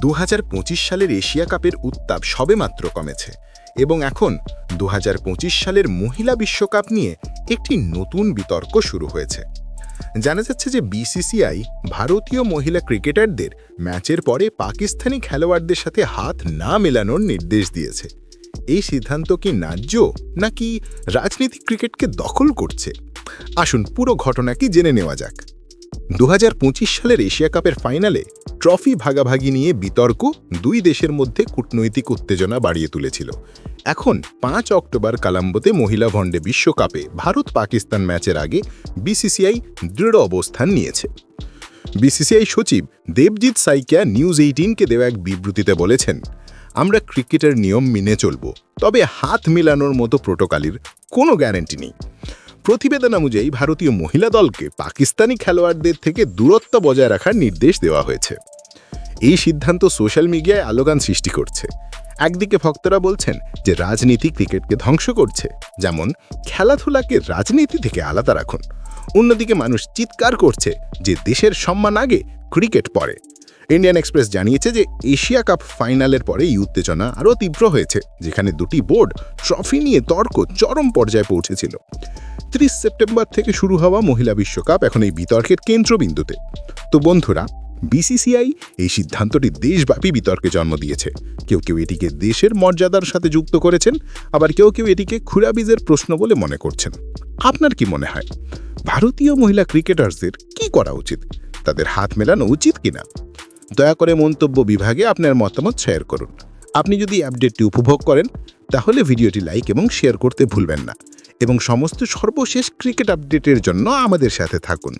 দু হাজার পঁচিশ সালের এশিয়া কাপের উত্তাপ সবেমাত্র কমেছে এবং এখন দু হাজার পঁচিশ সালের মহিলা বিশ্বকাপ নিয়ে একটি নতুন বিতর্ক শুরু হয়েছে। জানা যাচ্ছে যে বিসিসিআই ভারতীয় মহিলা ক্রিকেটারদের ম্যাচের পরে পাকিস্তানি খেলোয়াড়দের সাথে হাত না মেলানোর নির্দেশ দিয়েছে। এই সিদ্ধান্ত কি ন্যায্য নাকি রাজনীতিক ক্রিকেটকে দখল করছে? আসুন পুরো ঘটনা কি জেনে নেওয়া যাক। দু হাজার পঁচিশ সালের এশিয়া কাপের ফাইনালে ট্রফি ভাগাভাগি নিয়ে বিতর্ক দুই দেশের মধ্যে কূটনৈতিক উত্তেজনা বাড়িয়ে তুলেছিল। এখন পাঁচ অক্টোবর কালাম্বোতে মহিলা ভন্ডে বিশ্বকাপে ভারত পাকিস্তান ম্যাচের আগে বিসিসিআই দৃঢ় অবস্থান নিয়েছে। বিসিসিআই সচিব দেবজিৎ সাইকিয়া নিউজ এইটিনকে দেওয়া এক বিবৃতিতে বলেছেন, আমরা ক্রিকেটের নিয়ম মেনে চলব, তবে হাত মেলানোর মতো প্রোটোকলের কোনো গ্যারান্টি নেই। প্রতিবেদন অনুযায়ী ভারতীয় মহিলা দলকে পাকিস্তানি খেলোয়াড়দের থেকে দূরত্ব বজায় রাখার নির্দেশ দেওয়া হয়েছে। এই সিদ্ধান্ত সোশ্যাল মিডিয়ায় আলোগান সৃষ্টি করছে। একদিকে ভক্তরা বলছেন যে রাজনীতি ক্রিকেটকে ধ্বংস করছে, যেমন খেলাধুলাকে রাজনীতি থেকে আলাদা রাখুন। অন্যদিকে মানুষ চিৎকার করছে যে দেশের সম্মান আগে ক্রিকেট পরে। ইন্ডিয়ান এক্সপ্রেস জানিয়েছে যে এশিয়া কাপ ফাইনালের পরে এই উত্তেজনা আরও তীব্র হয়েছে, যেখানে দুটি বোর্ড ট্রফি নিয়ে তর্ক চরম পর্যায়ে পৌঁছেছিল। ত্রিশ সেপ্টেম্বর থেকে শুরু হওয়া মহিলা বিশ্বকাপ এখন এই বিতর্কের কেন্দ্রবিন্দুতে। তো বন্ধুরা, বিসিসিআই এই সিদ্ধান্তটি দেশব্যাপী বিতর্কে জন্ম দিয়েছে। কেউ কেউ এটিকে দেশের মর্যাদার সাথে যুক্ত করেছেন, আবার কেউ কেউ এটিকে খুরাবিজের প্রশ্ন বলে মনে করছেন। আপনার কি মনে হয়, ভারতীয় মহিলা ক্রিকেটার্সদের কি করা উচিত? তাদের হাত মেলানো উচিত কিনা? দয়া করে মন্তব্য বিভাগে আপনার মতামত শেয়ার করুন। আপনি যদি আপডেটটি উপভোগ করেন, তাহলে ভিডিওটি লাইক এবং শেয়ার করতে ভুলবেন না। এবং সমস্ত সর্বশেষ ক্রিকেট আপডেটের জন্য আমাদের সাথে থাকুন।